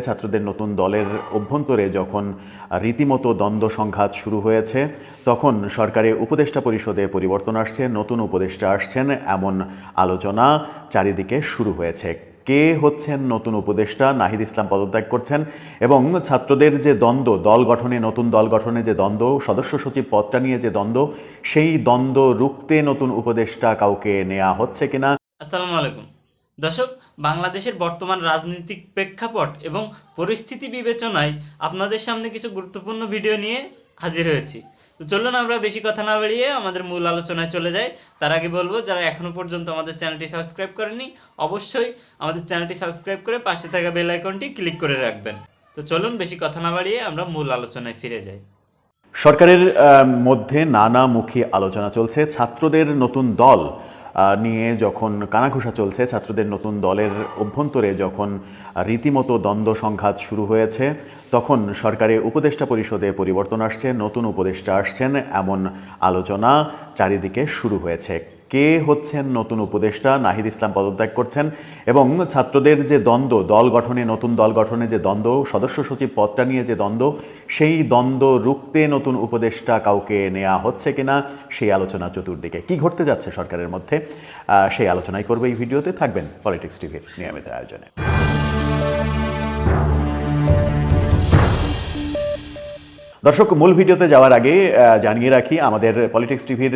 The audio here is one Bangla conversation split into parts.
ছাত্রদের নতুন দলের অভ্যন্তরে যখন রীতিমতো দ্বন্দ্ব সংঘাত শুরু হয়েছে, তখন সরকারি উপদেষ্টা পরিষদে পরিবর্তন আসছে, নতুন উপদেষ্টা আসছেন এমন আলোচনা চারিদিকে শুরু হয়েছে। কে হচ্ছেন নতুন উপদেষ্টা? নাহিদ ইসলাম পদত্যাগ করছেন এবং ছাত্রদের যে দ্বন্দ্ব, দল গঠনে, নতুন দল গঠনে যে দ্বন্দ্ব, সদস্য সচিব পদটা নিয়ে যে দ্বন্দ্ব, সেই দ্বন্দ্ব রুখতে নতুন উপদেষ্টা কাউকে নেওয়া হচ্ছে কিনা? আসসালামু আলাইকুম। দর্শক বাংলাদেশের বর্তমান রাজনৈতিক প্রেক্ষাপট এবং পরিস্থিতি বিবেচনায় আপনাদের সামনে কিছু গুরুত্বপূর্ণ ভিডিও নিয়ে হাজির হয়েছি। তো চলুন আমরা বেশি কথা না বাড়িয়ে আমাদের মূল আলোচনায় চলে যাই। তার আগে বলব, যারা এখনও পর্যন্ত আমাদের চ্যানেলটি সাবস্ক্রাইব করেনি অবশ্যই আমাদের চ্যানেলটি সাবস্ক্রাইব করে পাশে থাকা বেল আইকনটি ক্লিক করে রাখবেন। তো চলুন বেশি কথা না বাড়িয়ে আমরা মূল আলোচনায় ফিরে যাই। সরকারের মধ্যে নানামুখী আলোচনা চলছে। ছাত্রদের নতুন দল নিয়ে যখন কানাঘুষা চলছে, ছাত্রদের নতুন দলের অভ্যন্তরে যখন রীতিমতো দ্বন্দ্ব সংঘাত শুরু হয়েছে, তখন সরকারি উপদেষ্টা পরিষদে পরিবর্তন আসছে, নতুন উপদেষ্টা আসছেন, এমন আলোচনা চারিদিকে শুরু হয়েছে। কে হচ্ছেন নতুন উপদেষ্টা? নাহিদ ইসলাম পদত্যাগ করছেন এবং ছাত্রদের যে দ্বন্দ্ব, দল গঠনে, নতুন দল গঠনে যে দ্বন্দ্ব, সদস্য সচিব পদটা নিয়ে যে দ্বন্দ্ব, সেই দ্বন্দ্ব রুখতে নতুন উপদেষ্টা কাউকে নেওয়া হচ্ছে কিনা, সেই আলোচনা চতুর্দিকে। কি ঘটতে যাচ্ছে সরকারের মধ্যে? সেই আলোচনাই করবে এই ভিডিওতে। থাকবেন পলিটিক্স টিভির নিয়মিত আয়োজনে। দর্শক, মূল ভিডিওতে যাওয়ার আগে জানিয়ে রাখি, আমাদের পলিটিক্স টিভির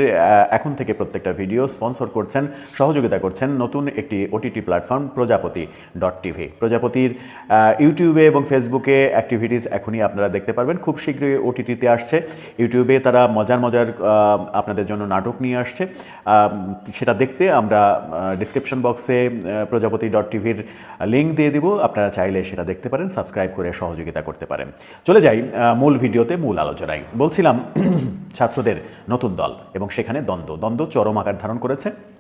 এখন থেকে প্রত্যেকটা ভিডিও স্পন্সর করছেন, সহযোগিতা করছেন নতুন একটি OTT platform Prajapati dot TV প্রজাপতির ইউটিউবে এবং ফেসবুকে অ্যাক্টিভিটিস এখনই আপনারা দেখতে পারবেন। খুব শীঘ্রই ওটিটিতে আসছে। ইউটিউবে তারা মজার মজার আপনাদের জন্য নাটক নিয়ে আসছে। সেটা দেখতে আমরা ডিসক্রিপশন বক্সে প্রজাপতি ডট টিভির লিঙ্ক দিয়ে দিব। আপনারা চাইলে সেটা দেখতে পারেন সাবস্ক্রাইব করে সহযোগিতা করতে পারেন। চলে যাই মূল ভিডিওতে। মূল আলোচনায়। বলছিলাম ছাত্রদের নতুন দল এবং সেখানে দ্বন্দ্ব। দ্বন্দ্ব চরম আকার ধারণ করেছে।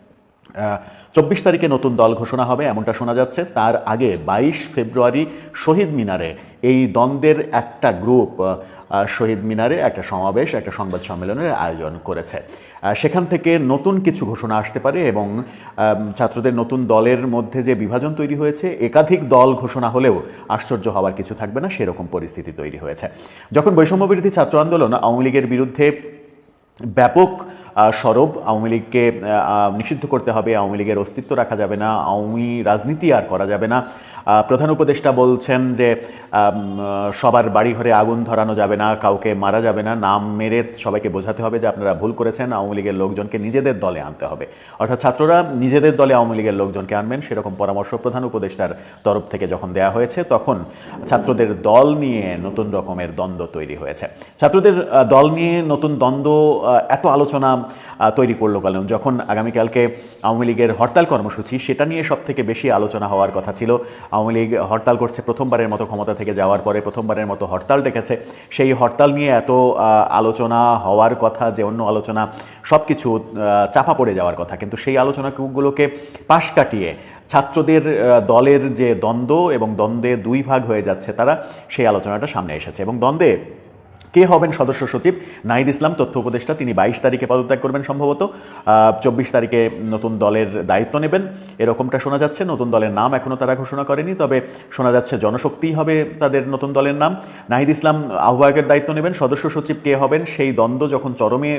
চব্বিশ তারিখে নতুন দল ঘোষণা হবে, এমনটা শোনা যাচ্ছে। তার আগে বাইশ ফেব্রুয়ারি শহীদ মিনারে, এই দ্বন্দ্বের একটা গ্রুপ শহীদ মিনারে একটা সমাবেশ, একটা সংবাদ সম্মেলনের আয়োজন করেছে। সেখান থেকে নতুন কিছু ঘোষণা আসতে পারে এবং ছাত্রদের নতুন দলের মধ্যে যে বিভাজন তৈরি হয়েছে, একাধিক দল ঘোষণা হলেও আশ্চর্য হওয়ার কিছু থাকবে না, সেরকম পরিস্থিতি তৈরি হয়েছে। যখন বৈষম্যবিরোধী ছাত্র আন্দোলন আওয়ামী লীগের বিরুদ্ধে ব্যাপক সরব আওয়ামী লীগকে নিষিদ্ধ করতে হবে, আওয়ামী লীগের অস্তিত্ব রাখা যাবে না, আওয়ামী রাজনীতি আর করা যাবে না। প্রধান উপদেষ্টা বলছেন যে সবার বাড়ি ঘরে আগুন ধরানো যাবে না, কাউকে মারা যাবে না, নাম মেরে সবাইকে বোঝাতে হবে যে আপনারা ভুল করেছেন, আওয়ামী লীগের লোকজনকে নিজেদের দলে আনতে হবে। অর্থাৎ ছাত্ররা নিজেদের দলে আওয়ামী লীগের লোকজনকে আনবেন, সেরকম পরামর্শ প্রধান উপদেষ্টার তরফ থেকে যখন দেয়া হয়েছে, তখন ছাত্রদের দল নিয়ে নতুন রকমের দ্বন্দ্ব তৈরি হয়েছে। ছাত্রদের দল নিয়ে নতুন দ্বন্দ্ব এত আলোচনা তৈরি করল কারণ যখন আগামীকালকে আওয়ামী লীগের হরতাল কর্মসূচি, সেটা নিয়ে সব থেকে বেশি আলোচনা হওয়ার কথা ছিল। আওয়ামী লীগ হরতাল করছে প্রথমবারের মতো ক্ষমতা থেকে যাওয়ার পরে প্রথমবারের মতো হরতাল ডেকেছে। সেই হরতাল নিয়ে এত আলোচনা হওয়ার কথা, যে অন্য আলোচনা সব কিছু চাপা পড়ে যাওয়ার কথা। কিন্তু সেই আলোচনাগুলোকে পাশ কাটিয়ে ছাত্রদের দলের যে দ্বন্দ্ব এবং দ্বন্দ্বে দুই ভাগ হয়ে যাচ্ছে তারা, সেই আলোচনাটা সামনে এসেছে। এবং দ্বন্দ্বে কে হবেন সদস্য সচিব? নাহিদ ইসলাম, তথ্য উপদেষ্টা, তিনি বাইশ তারিখে পদত্যাগ করবেন সম্ভবত। চব্বিশ তারিখে নতুন দলের দায়িত্ব নেবেন। এরকমটা শোনা যাচ্ছে, নতুন দলের নাম এখনও তারা ঘোষণা করেনি, তবে শোনা যাচ্ছে জনশক্তি হবে তাদের নতুন দলের নাম। নাহিদ ইসলাম আহ্বায়কের দায়িত্ব নেবেন, সদস্য সচিব কে হবেন? সেই দ্বন্দ্ব যখন চরমে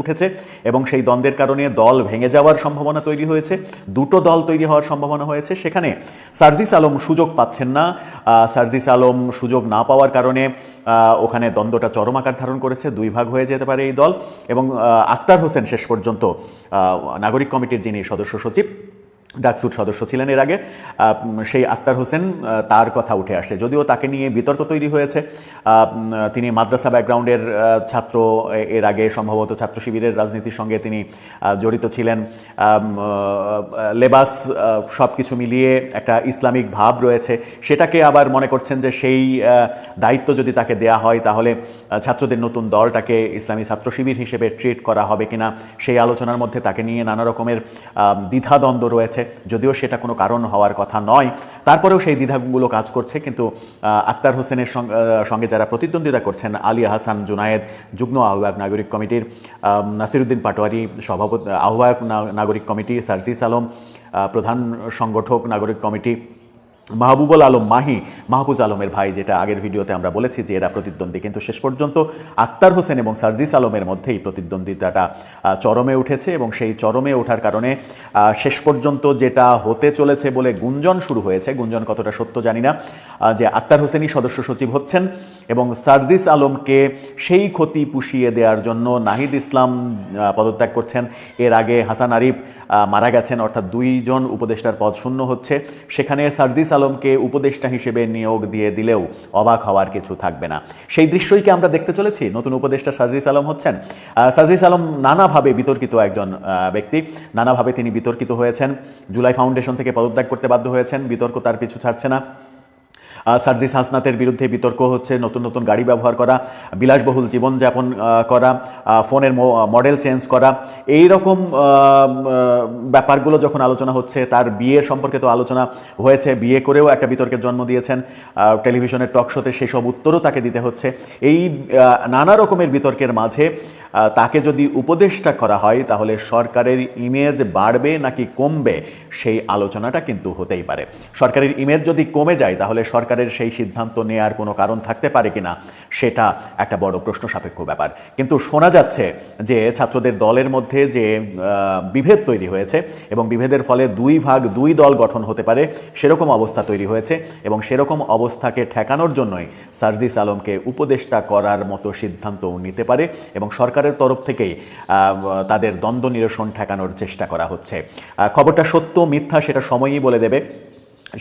উঠেছে এবং সেই দ্বন্দ্বের কারণে দল ভেঙে যাওয়ার সম্ভাবনা তৈরি হয়েছে, দুটো দল তৈরি হওয়ার সম্ভাবনা হয়েছে। সেখানে সার্জিস আলম সুযোগ পাচ্ছেন না। সার্জিস আলম সুযোগ না পাওয়ার কারণে ওখানে দ্বন্দ্বটা চরম আকার ধারণ করেছে, দুই ভাগ হয়ে যেতে পারে এই দল এবং আক্তার হোসেন শেষ পর্যন্ত নাগরিক কমিটির যিনি সদস্য সচিব ডাকসুর সদস্য ছিলেন এর আগে। সেই আক্তার হোসেন তার কথা উঠে আসে। যদিও তাকে নিয়ে বিতর্ক তৈরি হয়েছে তিনি মাদ্রাসা ব্যাকগ্রাউন্ডের ছাত্র এর আগে সম্ভবত ছাত্র শিবিরের রাজনীতির সঙ্গে তিনি জড়িত ছিলেন। লেবাস সব কিছু মিলিয়ে একটা ইসলামিক ভাব রয়েছে। সেটাকে আবার মনে করছেন যে সেই দায়িত্ব যদি তাকে দেয়া হয়, তাহলে ছাত্রদের নতুন দলটাকে ইসলামী ছাত্র শিবির হিসেবে ট্রিট করা হবে কিনা, সেই আলোচনার মধ্যে তাকে নিয়ে নানা রকমের দ্বিধাদ্বন্দ্ব রয়েছে। যদিও সেটা কোনো কারণ হওয়ার কথা নয়। তারপরেও সেই দ্বিধাগুলো কাজ করছে, কিন্তু আক্তার হোসেনের সঙ্গ- যারা প্রতিদ্বন্দ্বিতা করছেন, আলী হাসান জুনায়েদ, যুগ্ম আহ্বায়ক নাগরিক কমিটির নাসিরুদ্দিন পাটোয়ারি, সভাপতি, আহ্বায়ক নাগরিক কমিটি, সার্জিস আলম প্রধান সংগঠক নাগরিক কমিটি মাহবুবুল আলম মাহি, মাহফুজ আলমের ভাই, যেটা আগের ভিডিওতে আমরা বলেছি যে এরা প্রতিদ্বন্দ্বী। কিন্তু শেষ পর্যন্ত আক্তার হোসেন এবং সার্জিস আলমের মধ্যেই প্রতিদ্বন্দ্বিতাটা চরমে উঠেছে এবং সেই চরমে ওঠার কারণে শেষ পর্যন্ত যেটা হতে চলেছে বলে গুঞ্জন শুরু হয়েছে। গুঞ্জন কতটা সত্য জানি না যে আক্তার হোসেনই সদস্য সচিব হচ্ছেন এবং সার্জিস আলমকে সেই ক্ষতি পুষিয়ে দেওয়ার জন্য নাহিদ ইসলাম পদত্যাগ করছেন। এর আগে হাসান আরিফ মারা গেছেন, অর্থাৎ দুইজন উপদেষ্টার পদ শূন্য হচ্ছে। সেখানে সার্জিস আলমকে উপদেষ্টা হিসেবে নিয়োগ দিয়ে দিলেও অবাক হওয়ার কিছু থাকবে না। সেই দৃশ্যই কি আমরা দেখতে চলেছি? নতুন উপদেষ্টা সাজিস আলম হচ্ছেন। আহ, সার্জিস আলম নানাভাবে বিতর্কিত একজন ব্যক্তি। নানাভাবে তিনি বিতর্কিত হয়েছেন। জুলাই ফাউন্ডেশন থেকে পদত্যাগ করতে বাধ্য হয়েছেন। বিতর্ক তার পিছু ছাড়ছে না। সার্জিস হাসনাতের বিরুদ্ধে বিতর্ক হচ্ছে, নতুন নতুন গাড়ি ব্যবহার করা, বিলাসবহুল জীবনযাপন করা ফোনের মডেল চেঞ্জ করা এই রকম ব্যাপারগুলো যখন আলোচনা হচ্ছে, তার বিয়ের সম্পর্কে তো আলোচনা হয়েছে, বিয়ে করেও একটা বিতর্কের জন্ম দিয়েছেন টেলিভিশনের টক শোতে সেসব উত্তরও তাকে দিতে হচ্ছে, এই নানা রকমের বিতর্কের মাঝে তাকে যদি উপদেষ্টা করা হয়, তাহলে সরকারের ইমেজ বাড়বে নাকি কমবে সেই আলোচনাটা কিন্তু হতেই পারে। সরকারের ইমেজ যদি কমে যায়, তাহলে সরকারের সেই সিদ্ধান্ত নেয়ার কোনো কারণ থাকতে পারে কিনা, সেটা একটা বড় প্রশ্ন সাপেক্ষ ব্যাপার। কিন্তু শোনা যাচ্ছে যে ছাত্রদের দলের মধ্যে যে বিভেদ তৈরি হয়েছে এবং বিভেদের ফলে দুই ভাগ দুই দল গঠন হতে পারে, সেরকম অবস্থা তৈরি হয়েছে এবং সেরকম অবস্থাকে ঠেকানোর জন্যই সার্জিস আলমকে উপদেষ্টা করার মতো সিদ্ধান্তও নিতে পারে এবং সরকারের তরফ থেকেই তাদের দ্বন্দ্ব নিরসন ঠেকানোর চেষ্টা করা হচ্ছে। খবরটা সত্য, মিথ্যা, সেটা সময়ই বলে দেবে।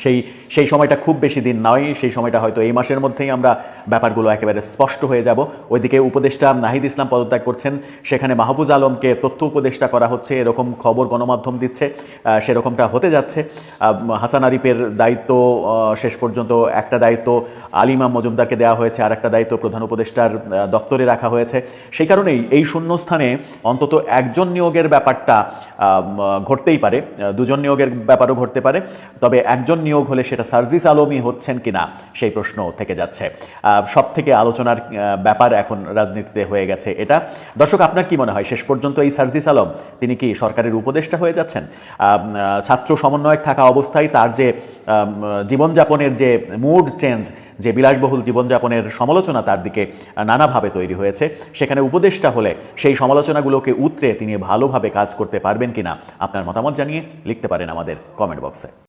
সেই সেই সময়টা খুব বেশি দিন নয়, সেই সময়টা হয়তো এই মাসের মধ্যেই আমরা ব্যাপারগুলো একেবারে স্পষ্ট হয়ে যাব। ওইদিকে উপদেষ্টা নাহিদ ইসলাম পদত্যাগ করছেন, সেখানে মাহফুজ আলমকে তথ্য উপদেষ্টা করা হচ্ছে, এরকম খবর গণমাধ্যম দিচ্ছে সেরকমটা হতে যাচ্ছে। হাসান আরিফের দায়িত্ব শেষ পর্যন্ত একটা দায়িত্ব আলিমা মজুমদারকে দেওয়া হয়েছে, আর একটা দায়িত্ব প্রধান উপদেষ্টার দপ্তরে রাখা হয়েছে। সেই কারণেই এই শূন্যস্থানে অন্তত একজন নিয়োগের ব্যাপারটা ঘটতেই পারে দুজন নিয়োগের ব্যাপারও ঘটতে পারে। তবে একজন নিয়োগ হলে সেটা সার্জিস আলমই হচ্ছেন কিনা সেই প্রশ্ন থেকে যাচ্ছে। সব থেকে আলোচনার ব্যাপার এখন রাজনীতিতে হয়ে গেছে এটা। দর্শক, আপনার কি মনে হয়, শেষ পর্যন্ত এই সার্জিস আলম, তিনি কি সরকারের উপদেষ্টা হয়ে যাচ্ছেন? ছাত্র সমন্বয়ক থাকা অবস্থায় তার যে জীবনযাপনের যে মুড চেঞ্জ যে বিলাসবহুল জীবনযাপনের সমালোচনা তার দিকে নানাভাবে তৈরি হয়েছে। সেখানে উপদেষ্টা হলে সেই সমালোচনাগুলোকে উতরে তিনি ভালোভাবে কাজ করতে পারবেন কিনা আপনার মতামত জানিয়ে লিখতে পারেন আমাদের কমেন্ট বক্সে